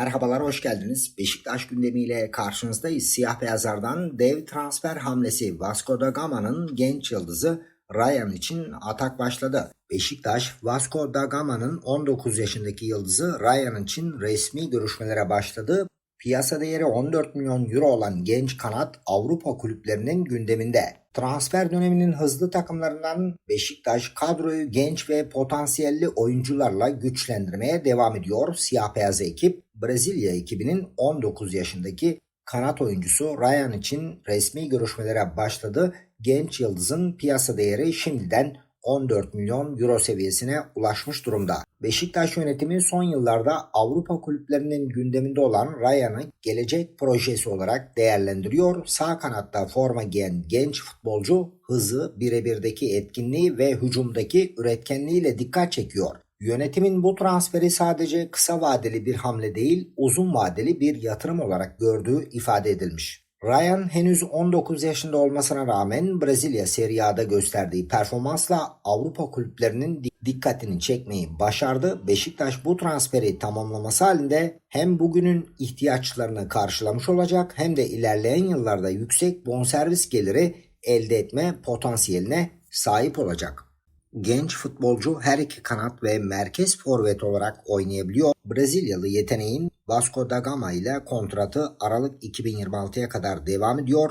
Merhabalar, hoş geldiniz. Beşiktaş gündemiyle karşınızdayız. Siyah beyazlardan dev transfer hamlesi Vasco da Gama'nın genç yıldızı Ryan için atak başladı. Beşiktaş, Vasco da Gama'nın 19 yaşındaki yıldızı Ryan için resmi görüşmelere başladı. Piyasa değeri 14 milyon euro olan genç kanat Avrupa kulüplerinin gündeminde. Transfer döneminin hızlı takımlarından Beşiktaş kadroyu genç ve potansiyelli oyuncularla güçlendirmeye devam ediyor. Siyah beyaz ekip Brezilya ekibinin 19 yaşındaki kanat oyuncusu Ryan için resmi görüşmelere başladı. Genç yıldızın piyasa değeri şimdiden 14 milyon euro seviyesine ulaşmış durumda. Beşiktaş yönetimi son yıllarda Avrupa kulüplerinin gündeminde olan Ryan'ı gelecek projesi olarak değerlendiriyor. Sağ kanatta forma giyen genç futbolcu hızı, birebirdeki etkinliği ve hücumdaki üretkenliğiyle dikkat çekiyor. Yönetimin bu transferi sadece kısa vadeli bir hamle değil, uzun vadeli bir yatırım olarak gördüğü ifade edilmiş. Ryan henüz 19 yaşında olmasına rağmen Brezilya Serie A'da gösterdiği performansla Avrupa kulüplerinin dikkatini çekmeyi başardı. Beşiktaş bu transferi tamamlaması halinde hem bugünün ihtiyaçlarını karşılamış olacak hem de ilerleyen yıllarda yüksek bonservis geliri elde etme potansiyeline sahip olacak. Genç futbolcu her iki kanat ve merkez forvet olarak oynayabiliyor. Brezilyalı yeteneğin Vasco da Gama ile kontratı Aralık 2026'ya kadar devam ediyor.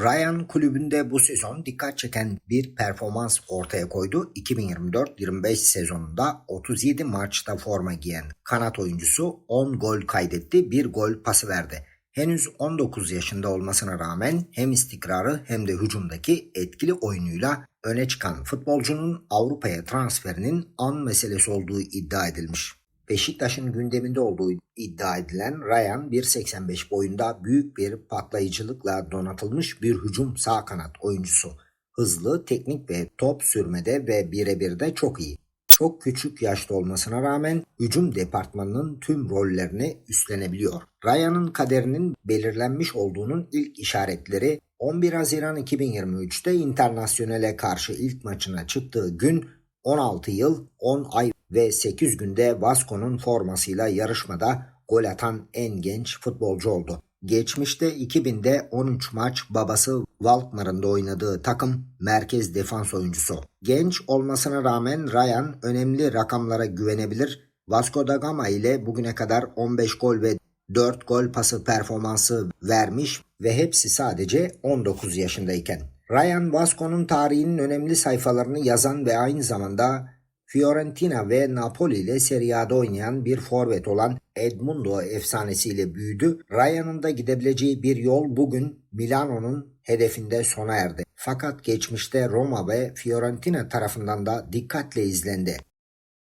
Ryan kulübünde bu sezon dikkat çeken bir performans ortaya koydu. 2024-25 sezonunda 37 maçta forma giyen kanat oyuncusu 10 gol kaydetti, 1 gol pası verdi. Henüz 19 yaşında olmasına rağmen hem istikrarı hem de hücumdaki etkili oyunuyla öne çıkan futbolcunun Avrupa'ya transferinin an meselesi olduğu iddia edilmiş. Beşiktaş'ın gündeminde olduğu iddia edilen Ryan 1.85 boyunda büyük bir patlayıcılıkla donatılmış bir hücum sağ kanat oyuncusu. Hızlı, teknik ve top sürmede ve birebir de çok iyi. Çok küçük yaşta olmasına rağmen hücum departmanının tüm rollerini üstlenebiliyor. Ryan'ın kaderinin belirlenmiş olduğunun ilk işaretleri 11 Haziran 2023'te Internasyonel'e karşı ilk maçına çıktığı gün 16 yıl, 10 ay ve 8 günde Vasco'nun formasıyla yarışmada gol atan en genç futbolcu oldu. Geçmişte 2000'de 13 maç babası Valkmar'ın da oynadığı takım merkez defans oyuncusu. Genç olmasına rağmen Ryan önemli rakamlara güvenebilir. Vasco da Gama ile bugüne kadar 15 gol ve 4 gol pası performansı vermiş ve hepsi sadece 19 yaşındayken. Ryan Vasco'nun tarihinin önemli sayfalarını yazan ve aynı zamanda Fiorentina ve Napoli ile Serie A'da oynayan bir forvet olan Edmundo efsanesiyle büyüdü. Ryan'ın da gidebileceği bir yol bugün Milano'nun hedefinde sona erdi. Fakat geçmişte Roma ve Fiorentina tarafından da dikkatle izlendi.